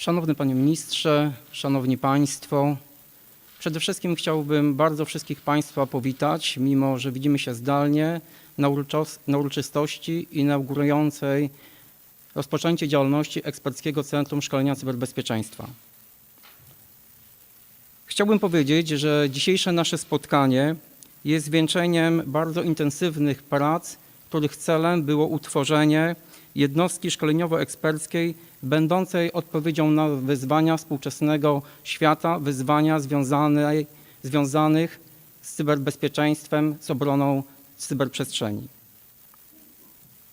Szanowny Panie Ministrze, Szanowni Państwo, przede wszystkim chciałbym bardzo wszystkich Państwa powitać, mimo że widzimy się zdalnie, na, uroczystości inaugurującej rozpoczęcie działalności Eksperckiego Centrum Szkolenia Cyberbezpieczeństwa. Chciałbym powiedzieć, że dzisiejsze nasze spotkanie jest zwieńczeniem bardzo intensywnych prac, których celem było utworzenie jednostki szkoleniowo-eksperckiej będącej odpowiedzią na wyzwania współczesnego świata, wyzwania związane, związanych z cyberbezpieczeństwem, z obroną cyberprzestrzeni.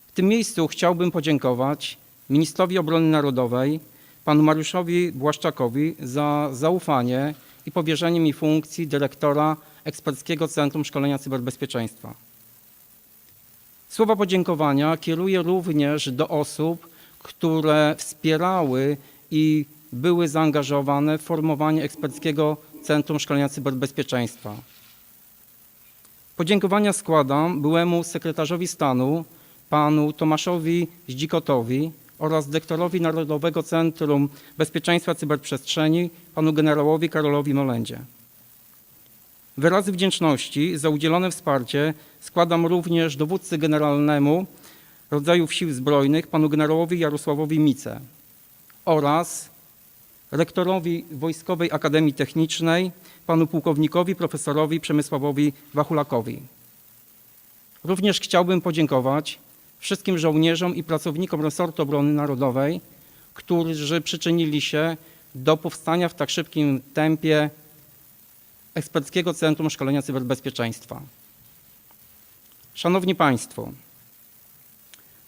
W tym miejscu chciałbym podziękować ministrowi obrony narodowej, panu Mariuszowi Błaszczakowi za zaufanie i powierzenie mi funkcji dyrektora Eksperckiego Centrum Szkolenia Cyberbezpieczeństwa. Słowa podziękowania kieruję również do osób, które wspierały i były zaangażowane w formowanie Eksperckiego Centrum Szkolenia Cyberbezpieczeństwa. Podziękowania składam byłemu sekretarzowi stanu, panu Tomaszowi Zdzikotowi oraz dyrektorowi Narodowego Centrum Bezpieczeństwa Cyberprzestrzeni, panu generałowi Karolowi Molendzie. Wyrazy wdzięczności za udzielone wsparcie składam również dowódcy generalnemu rodzajów sił zbrojnych, panu generałowi Jarosławowi Mice oraz rektorowi Wojskowej Akademii Technicznej, panu pułkownikowi profesorowi Przemysławowi Wachulakowi. Również chciałbym podziękować wszystkim żołnierzom i pracownikom resortu obrony narodowej, którzy przyczynili się do powstania w tak szybkim tempie Eksperckiego Centrum Szkolenia Cyberbezpieczeństwa. Szanowni Państwo,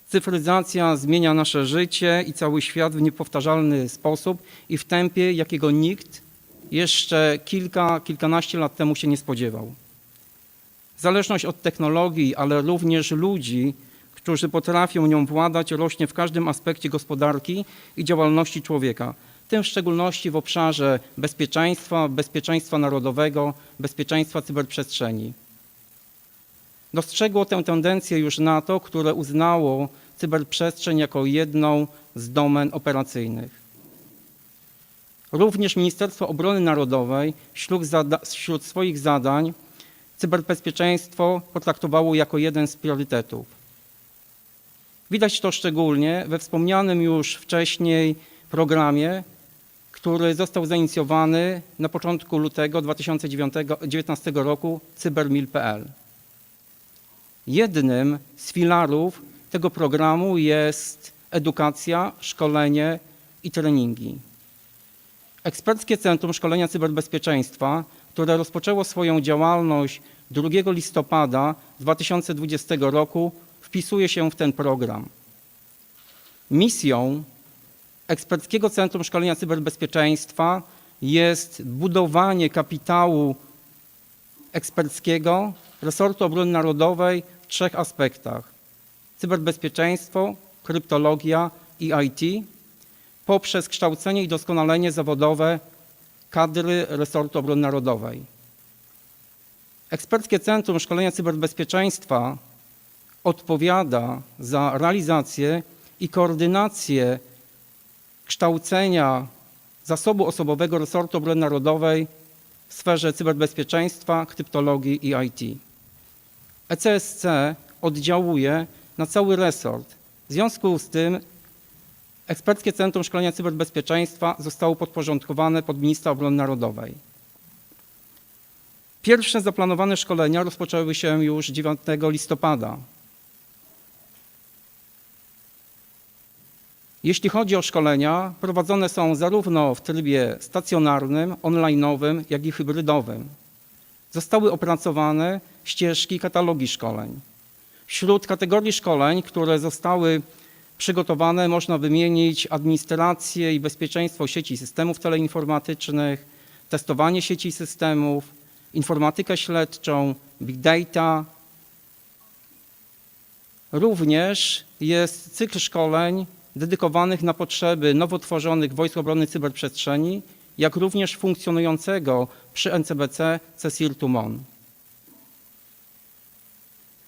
cyfryzacja zmienia nasze życie i cały świat w niepowtarzalny sposób i w tempie, jakiego nikt jeszcze kilka, kilkanaście lat temu się nie spodziewał. Zależność od technologii, ale również ludzi, którzy potrafią nią władać, rośnie w każdym aspekcie gospodarki i działalności człowieka, tym w szczególności w obszarze bezpieczeństwa, bezpieczeństwa narodowego, bezpieczeństwa cyberprzestrzeni. Dostrzegło tę tendencję już NATO, które uznało cyberprzestrzeń jako jedną z domen operacyjnych. Również Ministerstwo Obrony Narodowej wśród, zada- wśród swoich zadań cyberbezpieczeństwo potraktowało jako jeden z priorytetów. Widać to szczególnie we wspomnianym już wcześniej programie, który został zainicjowany na początku lutego 2019 roku cybermil.pl. Jednym z filarów tego programu jest edukacja, szkolenie i treningi. Eksperckie Centrum Szkolenia Cyberbezpieczeństwa, które rozpoczęło swoją działalność 2 listopada 2020 roku, wpisuje się w ten program. Misją Eksperckiego Centrum Szkolenia Cyberbezpieczeństwa jest budowanie kapitału eksperckiego resortu obrony narodowej w trzech aspektach: cyberbezpieczeństwo, kryptologia i IT, poprzez kształcenie i doskonalenie zawodowe kadry resortu obrony narodowej. Eksperckie Centrum Szkolenia Cyberbezpieczeństwa odpowiada za realizację i koordynację kształcenia zasobu osobowego resortu obrony narodowej w sferze cyberbezpieczeństwa, kryptologii i IT. ECSC oddziałuje na cały resort. W związku z tym Eksperckie Centrum Szkolenia Cyberbezpieczeństwa zostało podporządkowane pod ministra obrony narodowej. Pierwsze zaplanowane szkolenia rozpoczęły się już 9 listopada. Jeśli chodzi o szkolenia, prowadzone są zarówno w trybie stacjonarnym, online'owym, jak i hybrydowym. Zostały opracowane ścieżki katalogi szkoleń. Wśród kategorii szkoleń, które zostały przygotowane, można wymienić administrację i bezpieczeństwo sieci systemów teleinformatycznych, testowanie sieci systemów, informatykę śledczą, big data. Również jest cykl szkoleń dedykowanych na potrzeby nowo tworzonych Wojsk Obrony Cyberprzestrzeni, jak również funkcjonującego przy NCBC CSIRT MON.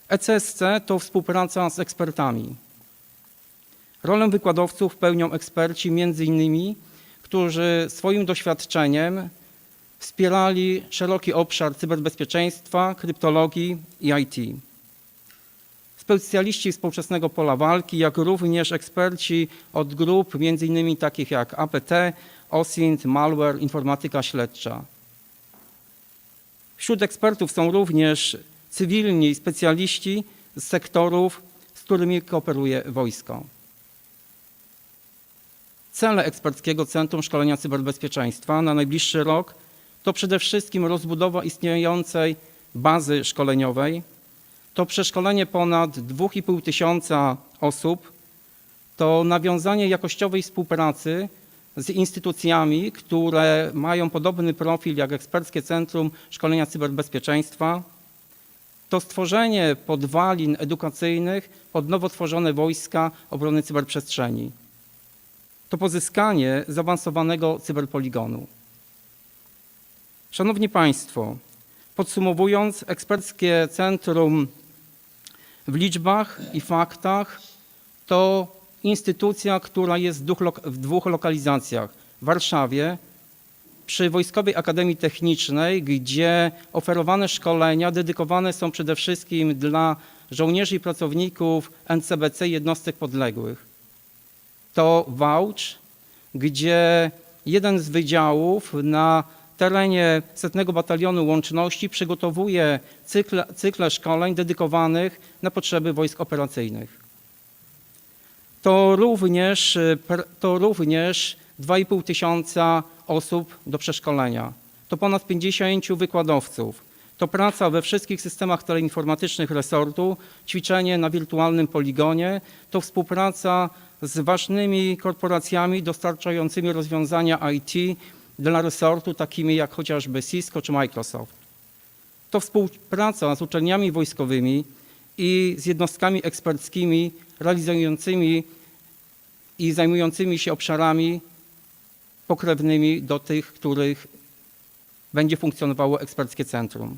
ECSC to współpraca z ekspertami. Rolę wykładowców pełnią eksperci, innymi, którzy swoim doświadczeniem wspierali szeroki obszar cyberbezpieczeństwa, kryptologii i IT. Specjaliści współczesnego pola walki, jak również eksperci od grup m.in. takich jak APT, OSINT, Malware, Informatyka Śledcza. Wśród ekspertów są również cywilni specjaliści z sektorów, z którymi kooperuje wojsko. Cele Eksperckiego Centrum Szkolenia Cyberbezpieczeństwa na najbliższy rok to przede wszystkim rozbudowa istniejącej bazy szkoleniowej, to przeszkolenie ponad 2,5 tysiąca osób, to nawiązanie jakościowej współpracy z instytucjami, które mają podobny profil jak Eksperckie Centrum Szkolenia Cyberbezpieczeństwa, to stworzenie podwalin edukacyjnych pod nowo tworzone wojska obrony cyberprzestrzeni. To pozyskanie zaawansowanego cyberpoligonu. Szanowni Państwo, podsumowując, Eksperckie Centrum w liczbach i faktach to instytucja, która jest w dwóch, lokalizacjach. W Warszawie przy Wojskowej Akademii Technicznej, gdzie oferowane szkolenia dedykowane są przede wszystkim dla żołnierzy i pracowników NCBC jednostek podległych. To Wałcz, gdzie jeden z wydziałów na terenie setnego batalionu łączności przygotowuje cykle, cykle szkoleń dedykowanych na potrzeby wojsk operacyjnych. To również, to również 2,5 tysiąca osób do przeszkolenia. To ponad 50 wykładowców. To praca we wszystkich systemach teleinformatycznych resortu, ćwiczenie na wirtualnym poligonie, to współpraca z ważnymi korporacjami dostarczającymi rozwiązania IT dla resortu, takimi jak chociażby Cisco czy Microsoft. To współpraca z uczelniami wojskowymi i z jednostkami eksperckimi realizującymi i zajmującymi się obszarami pokrewnymi do tych, których będzie funkcjonowało eksperckie centrum.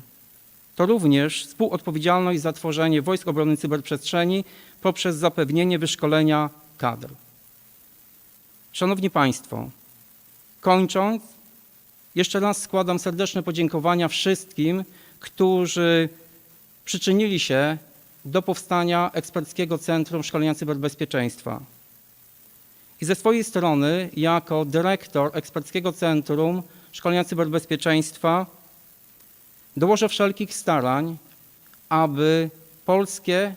To również współodpowiedzialność za tworzenie Wojsk Obrony Cyberprzestrzeni poprzez zapewnienie wyszkolenia kadr. Szanowni Państwo, kończąc, jeszcze raz składam serdeczne podziękowania wszystkim, którzy przyczynili się do powstania Eksperckiego Centrum Szkolenia Cyberbezpieczeństwa. I ze swojej strony, jako dyrektor Eksperckiego Centrum Szkolenia Cyberbezpieczeństwa, dołożę wszelkich starań, aby polskie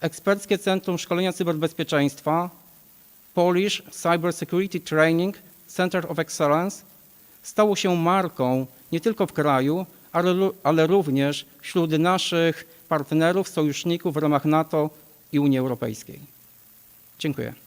Eksperckie Centrum Szkolenia Cyberbezpieczeństwa, Polish Cyber Security Training Center of Excellence, stało się marką nie tylko w kraju, ale, ale również wśród naszych partnerów, sojuszników w ramach NATO i Unii Europejskiej. Dziękuję.